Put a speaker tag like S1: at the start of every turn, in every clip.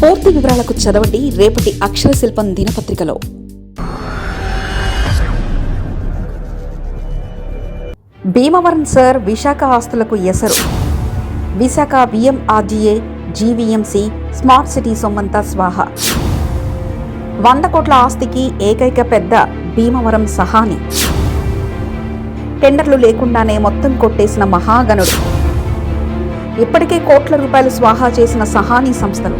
S1: పూర్తి వివరాలకు చదవండి రేపటి అక్షర శిల్పం దినపత్రికలో. భీమవరం సార్ విశాఖ ఆస్తులకు ఎసరు. Visakha VMRDA GVMC smart city సొమ్మంతా స్వాహ. వంద కోట్ల ఆస్తికి ఏకైక పెద్ద భీమవరం సహాని. టెండర్లు లేకుండానే మొత్తం కొట్టేసిన మహాగణుడు ఇప్పటికే కోట్ల రూపాయలు స్వాహా చేసిన సహానీ సంస్థలు.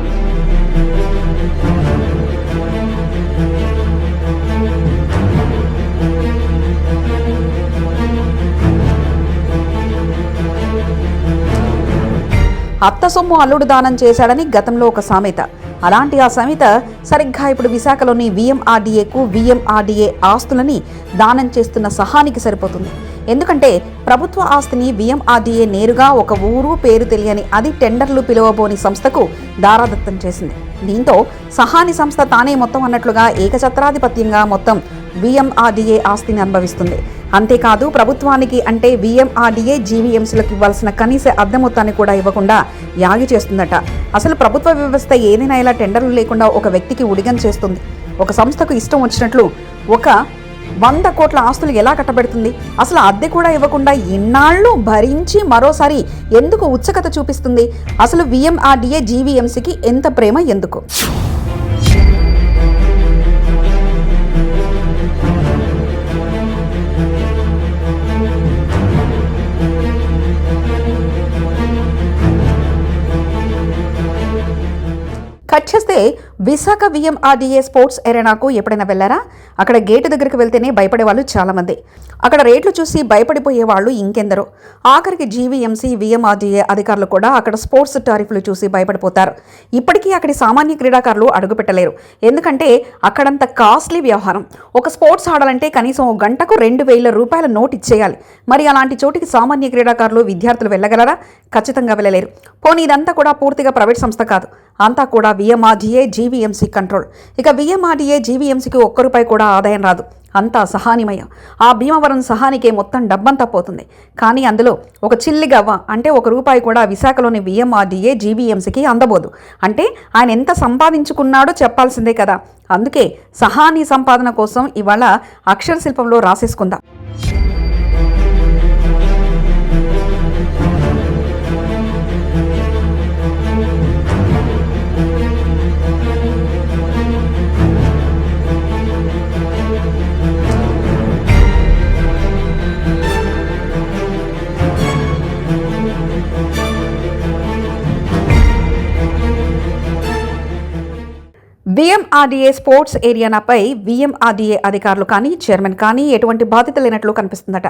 S1: అత్త సొమ్ము అల్లుడు దానం చేశాడని గతంలో ఒక సామెత. అలాంటి ఆ సామెత సరిగ్గా ఇప్పుడు విశాఖలోని విఎంఆర్డీఏకు విఎంఆర్డీఏ ఆస్తులని దానం చేస్తున్న సహానికి సరిపోతుంది. ఎందుకంటే ప్రభుత్వ ఆస్తిని విఎంఆర్డీఏ నేరుగా ఒక ఊరు పేరు తెలియని అది టెండర్లు పిలువబోని సంస్థకు దారాదత్తం చేసింది. దీంతో సహాని సంస్థ తానే మొత్తం అన్నట్లుగా ఏకఛత్రాధిపత్యంగా మొత్తం విఎంఆర్డీఏ ఆస్తిని అనుభవిస్తుంది. అంతేకాదు ప్రభుత్వానికి అంటే విఎంఆర్డీఏ జీవీఎంసీలకు ఇవ్వాల్సిన కనీస అద్దె మొత్తాన్ని కూడా ఇవ్వకుండా యాగి చేస్తుందట. అసలు ప్రభుత్వ వ్యవస్థ ఏదైనా ఇలా టెండర్లు లేకుండా ఒక వ్యక్తికి ఉడిగం చేస్తుంది? ఒక సంస్థకు ఇష్టం వచ్చినట్లు ఒక వంద కోట్ల ఆస్తులు ఎలా కట్టబెడుతుంది? అసలు అద్దె కూడా ఇవ్వకుండా ఇన్నాళ్ళు భరించి మరోసారి ఎందుకు ఉత్సుకత చూపిస్తుంది? అసలు విఎంఆర్డీఏ జీవీఎంసీకి ఎంత ప్రేమ ఎందుకు? అయితే విశాఖ విఎంఆర్డీఏ స్పోర్ట్స్ ఎరేనాకు ఎప్పుడైనా వెళ్ళారా? అక్కడ గేటు దగ్గరికి వెళ్తేనే భయపడే వాళ్ళు చాలామంది. అక్కడ రేట్లు చూసి భయపడిపోయే వాళ్ళు ఇంకెందరో. ఆఖరికి జీవీఎంసీ విఎంఆర్డీఏ అధికారులు కూడా అక్కడ స్పోర్ట్స్ టారిఫ్లు చూసి భయపడిపోతారు. ఇప్పటికీ అక్కడి సామాన్య క్రీడాకారులు అడుగుపెట్టలేరు. ఎందుకంటే అక్కడంత కాస్ట్లీ వ్యవహారం. ఒక స్పోర్ట్స్ ఆడాలంటే కనీసం ఒక గంటకు రెండు వేల రూపాయల నోట్ ఇచ్చేయాలి మరి అలాంటి చోటికి సామాన్య క్రీడాకారులు విద్యార్థులు వెళ్ళగలరా? ఖచ్చితంగా వెళ్ళలేరు. పోనీ ఇదంతా కూడా పూర్తిగా ప్రైవేట్ సంస్థ కాదు. అంతా కూడా విఎంఆర్డీఏ జీవీఎంసీ కంట్రోల్. ఇక విఎంఆర్డీఏ జీవీఎంసీకి ఒక్క రూపాయి కూడా ఆదాయం రాదు. అంతా సహానిమయం. ఆ భీమవరం సహానికే మొత్తం డబ్బంతా పోతుంది. కానీ అందులో ఒక చిల్లి గవ్వ అంటే ఒక రూపాయి కూడా విశాఖలోని విఎంఆర్డీఏ జీవీఎంసీకి అందబోదు. అంటే ఆయన ఎంత సంపాదించుకున్నాడో చెప్పాల్సిందే కదా. అందుకే సహాని సంపాదన కోసం ఇవాళ అక్షర శిల్పంలో రాసేసుకుందాం. Thank you. విఎంఆర్డీఏ స్పోర్ట్స్ ఏరియానాపై విఎంఆర్డీఏ అధికారులు కానీ చైర్మన్ కానీ ఎటువంటి బాధ్యత లేనట్లు కనిపిస్తుందట.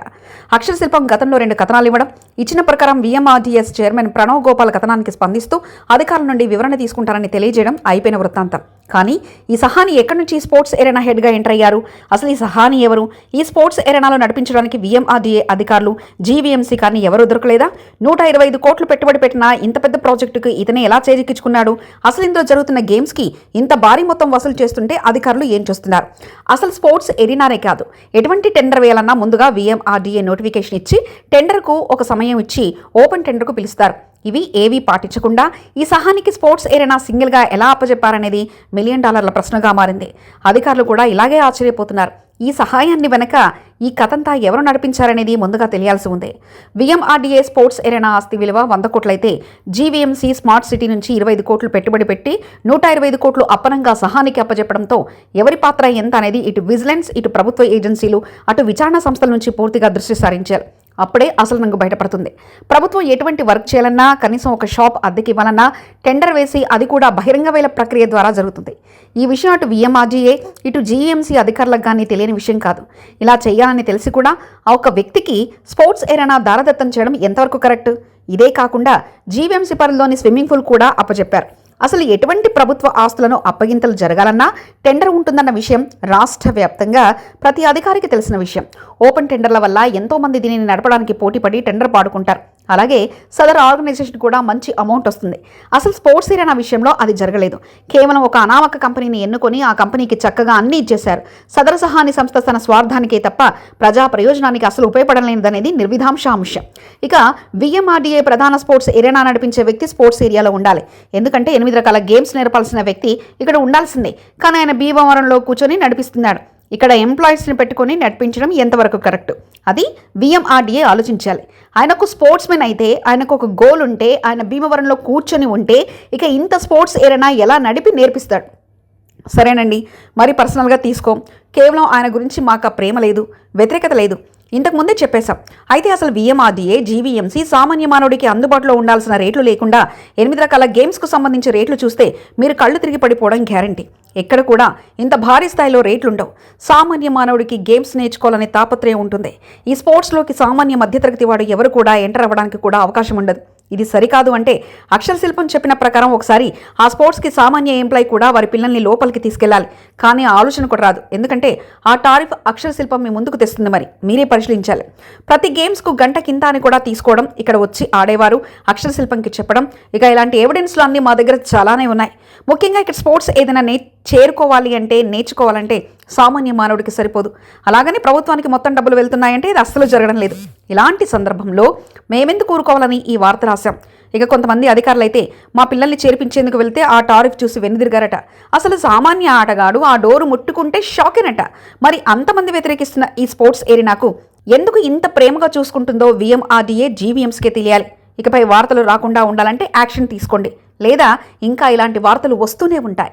S1: అక్షర శిల్పం గతంలో రెండు కథనాలు ఇవ్వడం ఇచ్చిన ప్రకారం విఎంఆర్డీఎస్ చైర్మన్ ప్రణవ్ గోపాల్ కథనానికి స్పందిస్తూ అధికారుల నుండి వివరణ తీసుకుంటారని తెలియజేయడం అయిపోయిన వృత్తాంతం. కానీ ఈ సహాని ఎక్కడి నుంచి స్పోర్ట్స్ ఎరేనా హెడ్గా ఎంటర్ అయ్యారు? అసలు ఈ సహాని ఎవరు? ఈ స్పోర్ట్స్ ఎరేనాలో నడిపించడానికి విఎంఆర్డీఏ అధికారులు జీవీఎంసీ కానీ ఎవరు దొరకలేదా? నూట ఇరవై ఐదు కోట్లు పెట్టుబడి పెట్టిన ఇంత పెద్ద ప్రాజెక్టుకు ఇతనే ఎలా చేజిక్కించుకున్నాడు? అసలు ఇందులో జరుగుతున్న గేమ్స్కి ఇంత భారీ మొత్తం వసూలు చేస్తుంటే అధికారులు ఏం చేస్తున్నారు? అసలు స్పోర్ట్స్ ఎరీనానే కాదు. ఎటువంటి టెండర్ వేయాలన్నా ముందుగా విఎంఆర్డీఏ నోటిఫికేషన్ ఇచ్చి టెండర్కు ఒక సమయం ఇచ్చి ఓపెన్ టెండర్కు పిలుస్తారు. ఇవి ఏవీ పాటించకుండా ఈ సహానికి స్పోర్ట్స్ ఏరైనా సింగిల్గా ఎలా అప్పజెప్పారనేది మిలియన్ డాలర్ల ప్రశ్నగా మారింది. అధికారులు కూడా ఇలాగే ఆశ్చర్యపోతున్నారు. ఈ సహాయాన్ని వెనక ఈ కథంతా ఎవరు నడిపించారనేది ముందుగా తెలియాల్సి ఉంది. విఎంఆర్డీఏ స్పోర్ట్స్ ఎరేనా ఆస్తి విలువ వంద కోట్లయితే జీవీఎంసీ స్మార్ట్ సిటీ నుంచి ఇరవై ఐదు కోట్లు పెట్టుబడి పెట్టి నూట ఇరవై ఐదు కోట్లు అప్పనంగా సహానికి అప్పజెప్పడంతో ఎవరి పాత్ర ఎంత అనేది ఇటు విజిలెన్స్ ఇటు ప్రభుత్వ ఏజెన్సీలు అటు విచారణ సంస్థల నుంచి పూర్తిగా దృష్టి సారించారు. అప్పుడే అసలు నంగు బయటపడుతుంది. ప్రభుత్వం ఎటువంటి వర్క్ చేయాలన్నా కనీసం ఒక షాప్ అద్దెకి ఇవ్వాలన్నా టెండర్ వేసి అది కూడా బహిరంగ వేల ప్రక్రియ ద్వారా జరుగుతుంది. ఈ విషయం అటు విఎంఆర్జీఏ ఇటు జీఎంసీ అధికారులకు కానీ తెలియని విషయం కాదు. ఇలా చేయాలి చేయాలని తెలిసి కూడా ఆ ఒక వ్యక్తికి స్పోర్ట్స్ ఏరైనా దారదత్తం చేయడం ఎంతవరకు కరెక్ట్? ఇదే కాకుండా జీవీఎంసీ పరిధిలోని స్విమ్మింగ్ పూల్ కూడా అప్పచెప్పారు. అసలు ఎటువంటి ప్రభుత్వ ఆస్తులను అప్పగింతలు జరగాలన్నా టెండర్ ఉంటుందన్న విషయం రాష్ట్ర వ్యాప్తంగా ప్రతి అధికారికి తెలిసిన విషయం. ఓపెన్ టెండర్ల వల్ల ఎంతో మంది దీనిని నడపడానికి పోటీపడి టెండర్ పాడుకుంటారు. అలాగే సదర్ ఆర్గనైజేషన్ కూడా మంచి అమౌంట్ వస్తుంది. అసలు స్పోర్ట్స్ ఏరియా విషయంలో అది జరగలేదు. కేవలం ఒక అనామక కంపెనీని ఎన్నుకొని ఆ కంపెనీకి చక్కగా అన్ని ఇచ్చేశారు. సదర్ సహాని సంస్థ తన స్వార్థానికే తప్ప ప్రజా ప్రయోజనానికి అసలు ఉపయోగపడలేదనేది నిర్విధాంశ అంశం ఇక విఎంఆర్డీఏ ప్రధాన స్పోర్ట్స్ ఏరియా నడిపించే వ్యక్తి స్పోర్ట్స్ ఏరియాలో ఉండాలి. ఎందుకంటే ఎనిమిది రకాల గేమ్స్ నేర్పాల్సిన వ్యక్తి ఇక్కడ ఉండాల్సిందే. కానీ ఆయన భీమవరంలో కూర్చొని నడిపిస్తున్నాడు. ఇక్కడ ఎంప్లాయీస్ని పెట్టుకొని నడిపించడం ఎంతవరకు కరెక్ట్? అది విఎంఆర్డీఏ ఆలోచించాలి. ఆయనకు స్పోర్ట్స్ మెన్ అయితే ఆయనకు ఒక గోల్ ఉంటే ఆయన భీమవరంలో కూర్చొని ఉంటే ఇక ఇంత స్పోర్ట్స్ ఏరైనా ఎలా నడిపి నేర్పిస్తాడు? సరేనండి. మరి పర్సనల్గా తీసుకో. కేవలం ఆయన గురించి మాకు ఆ ప్రేమ లేదు వ్యతిరేకత లేదు. ఇంతకు ముందే చెప్పేశాం. అయితే అసలు విఎంఆర్డీఏ జీవీఎంసీ సామాన్య మానవుడికి అందుబాటులో ఉండాల్సిన రేట్లు లేకుండా ఎనిమిది రకాల గేమ్స్కు సంబంధించి రేట్లు చూస్తే మీరు కళ్ళు తిరిగి పడిపోవడం గ్యారంటీ ఎక్కడ కూడా ఇంత భారీ స్థాయిలో రేట్లు ఉండవు. సామాన్య మానవుడికి గేమ్స్ నేర్చుకోవాలనే తాపత్రయం ఉంటుంది. ఈ స్పోర్ట్స్లోకి సామాన్య మధ్యతరగతి వాడు ఎవరు కూడా ఎంటర్ అవ్వడానికి కూడా అవకాశం ఉండదు. ఇది సరికాదు అంటే అక్షర శిల్పం చెప్పిన ప్రకారం ఒకసారి ఆ స్పోర్ట్స్కి సామాన్య ఎంప్లాయ్ కూడా వారి పిల్లల్ని లోపలికి తీసుకెళ్ళాలి. కానీ ఆలోచన కూడా రాదు. ఎందుకంటే ఆ టారిఫ్ అక్షర శిల్పం మీ ముందుకు తెస్తుంది మరి. మీరే పరిశీలించాలి. ప్రతి గేమ్స్కు గంట కింద అని కూడా తీసుకోవడం ఇక్కడ వచ్చి ఆడేవారు అక్షర శిల్పంకి చెప్పడం ఇక ఇలాంటి ఎవిడెన్స్లు అన్నీ మా దగ్గర చాలానే ఉన్నాయి. ముఖ్యంగా ఇక్కడ స్పోర్ట్స్ ఏదైనా నే చేరుకోవాలి అంటే నేర్చుకోవాలంటే సామాన్య మానవుడికి సరిపోదు. అలాగని ప్రభుత్వానికి మొత్తం డబ్బులు వెళ్తున్నాయంటే ఇది అస్సలు జరగడం లేదు. ఇలాంటి సందర్భంలో మేమెందుకు కూరుకోవాలని ఈ వార్త రాశాం ఇక కొంతమంది అధికారులు అయితే మా పిల్లల్ని చేర్పించేందుకు వెళ్తే ఆ టారిఫ్ చూసి వెనుదిరిగారట. అసలు సామాన్య ఆటగాడు ఆ డోరు ముట్టుకుంటే షాకేనట. మరి అంతమంది వ్యతిరేకిస్తున్న ఈ స్పోర్ట్స్ ఏరినాకు ఎందుకు ఇంత ప్రేమగా చూసుకుంటుందో విఎంఆర్డీఏ జీవీఎంస్కే తెలియాలి. ఇకపై వార్తలు రాకుండా ఉండాలంటే యాక్షన్ తీసుకోండి. లేదా ఇంకా ఇలాంటి వార్తలు వస్తూనే ఉంటాయి.